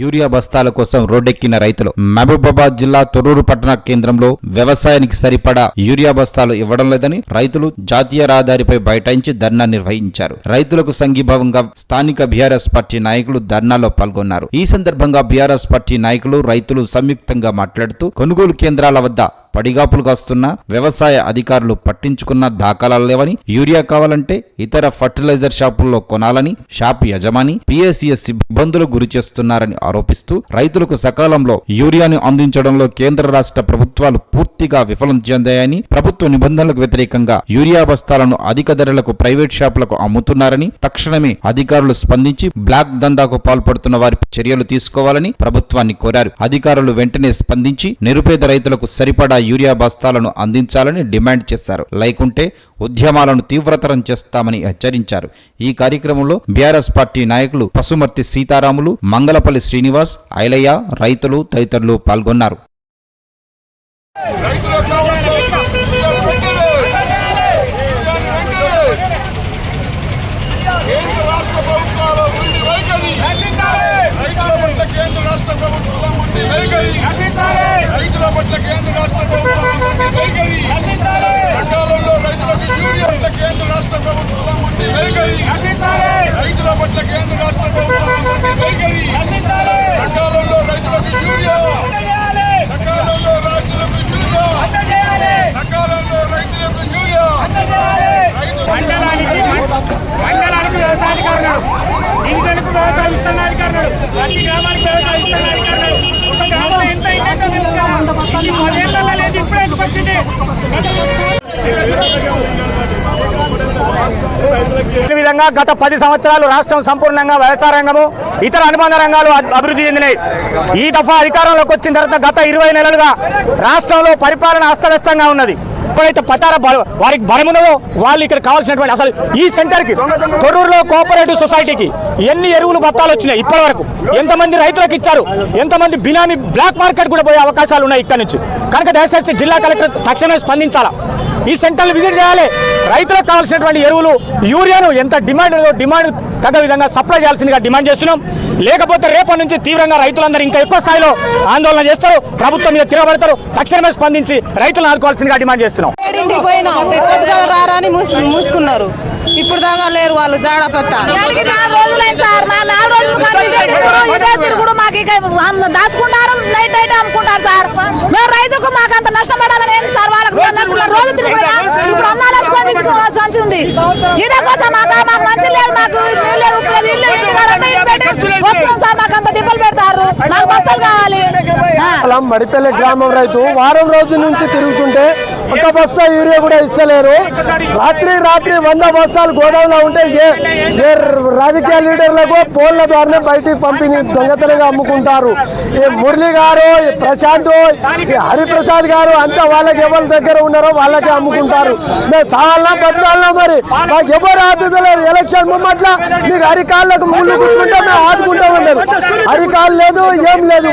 Urea బస్తాల కోసం రోడ్డెక్కిన రైతులు. మహబూబాబాద్ జిల్లా తొర్రూరు పట్టణ కేంద్రంలో వ్యవసాయానికి సరిపడా యూరియా బస్తాలు ఇవ్వడం లేదని రైతులు జాతీయ రహదారిపై బైఠాయించి ధర్నా నిర్వహించారు. రైతులకు సంఘీభావంగా స్థానిక బీఆర్ఎస్ పార్టీ నాయకులు ధర్నాలో పాల్గొన్నారు. ఈ సందర్భంగా బీఆర్ఎస్ పార్టీ నాయకులు రైతులు సంయుక్తంగా మాట్లాడుతూ కొనుగోలు కేంద్రాల వద్ద పడిగాపులు కాస్తున్న వ్యవసాయ అధికారులు పట్టించుకున్న దాఖలాలు లేవని యూరియా కావాలంటే ఇతర ఫర్టిలైజర్ షాపుల్లో కొనాలని షాప్ యజమాని పిఎస్సిఎస్ ఇబ్బందులు గురి చేస్తున్నారని ఆరోపిస్తూ రైతులకు సకాలంలో యూరియాను అందించడంలో కేంద్ర రాష్ట్ర ప్రభుత్వాలు పూర్తిగా విఫలం చెందాయని ప్రభుత్వ నిబంధనలకు వ్యతిరేకంగా యూరియా బస్తాలను అధిక ధరలకు ప్రైవేట్ షాపులకు అమ్ముతున్నారని తక్షణమే అధికారులు స్పందించి బ్లాక్ దందాకు పాల్పడుతున్న వారి చర్యలు తీసుకోవాలని ప్రభుత్వాన్ని కోరారు. అధికారులు వెంటనే స్పందించి నిరుపేద రైతులకు సరిపడా యూరియా బస్తాలను అందించాలని డిమాండ్ చేశారు. లేకుంటే ఉద్యమాలను తీవ్రతరం చేస్తామని హెచ్చరించారు. ఈ కార్యక్రమంలో బీఆర్ఎస్ పార్టీ నాయకులు పసుమర్తి సీతారాములు మంగళపల్లి శ్రీనివాస్ ఐలయ్య రైతులు తదితరులు పాల్గొన్నారు రైతులకు కావాల్సిన కేంద్ర రాష్ట్ర ప్రభుత్వాల ఉండి వైఖరి రైతుల పట్ల కేంద్ర రాష్ట్ర ప్రభుత్వం ఉండి వైఖరి రైతుల పట్ల కేంద్ర రాష్ట్ర ప్రభుత్వం ఉండి వైఖరి సకాలంలో రైతులకు యూరియా పట్ల కేంద్ర రాష్ట్ర ప్రభుత్వం ఉండి వైఖరి రైతుల పట్ల కేంద్ర రాష్ట్ర సకాలంలో రైతులకు యూరియా. సకాలంలో రైతులకు యూరియా. సకాలంలో రైతులకు యూరియా. మండలానికి మండలానికి వ్యవసాయాధికారులు డివిజన్కు వ్యవసాయ విస్తరణాధికారులు ప్రతి గ్రామానికి వ్యవసాయ విస్తరణాధికారులు ఒక గ్రామం ఎంత అయిందంటే తెలుసు కదా. లేదు ఇప్పుడే ఎందుకు వచ్చింది? ఈ విధంగా గత పది సంవత్సరాలు రాష్ట్రం సంపూర్ణంగా వ్యవసాయ రంగము ఇతర అనుబంధ రంగాలు అభివృద్ధి చెందినాయి. ఈ దఫా అధికారంలోకి వచ్చిన తర్వాత గత ఇరవై నెలలుగా రాష్ట్రంలో పరిపాలన అస్తవ్యస్తంగా ఉన్నది. ఎప్పుడైతే పట్టార బల- వారికి బలమున్నదో వాళ్ళు ఇక్కడ కావాల్సినటువంటి అసలు ఈ సెంటర్కి తొర్రూరులో కోఆపరేటివ్ సొసైటీకి ఎన్ని ఎరువులు బత్తాలు వచ్చినాయి ఇప్పటి వరకు ఎంతమంది రైతులకు ఇచ్చారు? ఎంతమంది బినామీ బ్లాక్ మార్కెట్ కూడా పోయే అవకాశాలు ఉన్నాయి ఇక్కడ నుంచి. కనుక దయచేసి జిల్లా కలెక్టర్ తక్షణమే స్పందించాలా? ఈ సెంటర్లు విజిట్ చేయాలి. రైతులకు కావాల్సినటువంటి ఎరువులు యూరియాను ఎంత డిమాండ్ ఉందో డిమాండ్ తగ్గ విధంగా సప్లై చేయాల్సిందిగా డిమాండ్ చేస్తున్నాం. లేకపోతే రేపటి నుంచి తీవ్రంగా రైతులందరూ ఇంకా ఎక్కువ స్థాయిలో ఆందోళన చేస్తారు ప్రభుత్వం మీద తిరగబడతారు తక్షణమే స్పందించి రైతులను ఆదుకోవాల్సిందిగా డిమాండ్ చేస్తున్నాం. మూసుకున్నారు. ఇప్పుడు దాకా లేరు వాళ్ళు జాడ పెద్ద. దాచుకుంటారు నైట్ నైట్ అమ్ముకుంటారు సార్. మేము రైతుకు మాకు అంత నష్టం పడాలని ఏంటి సార్? వాళ్ళకి రోజు తిరుగుడా ఇప్పుడు అన్నాలు వేసుకొని ఉంది ఇదే కోసం మాకు మాకు మంచి లేదు మాకు లేదు ఉప్పు లేదు ఇల్లు వస్తున్నాం సార్ మాకు అంత దిబ్బలు పెడతారు మాకు బస్తాలు కావాలి గ్రామం రైతు వారం రోజుల నుంచి తిరుగుతుంటే ఒక బస్తా యూరియా కూడా ఇస్తలేరు. రాత్రి రాత్రి వంద బస్తాలు గోడౌన్లో ఉంటే ఏ ఏ రాజకీయ లీడర్లకు ఫోన్ల ద్వారానే బయటికి పంపిణీ దొంగతనంగా అమ్ముకుంటారు. ఈ మురళి గారు ఈ ప్రశాంత్ ఈ హరిప్రసాద్ గారు అంతా వాళ్ళకి ఎవరి దగ్గర ఉన్నారో వాళ్ళకే అమ్ముకుంటారు. మేము సావాలన్నా బతకాలన్నా మరి. మాకు ఎవరు ఆదుతలేరు ఎలక్షన్ ముమ్మట్ల మీకు అరికాళ్ళకు ముళ్ళు కూర్చుంటే మేము ఆదుకుంటామన్నారు అరికాలు లేదు ఏం లేదు.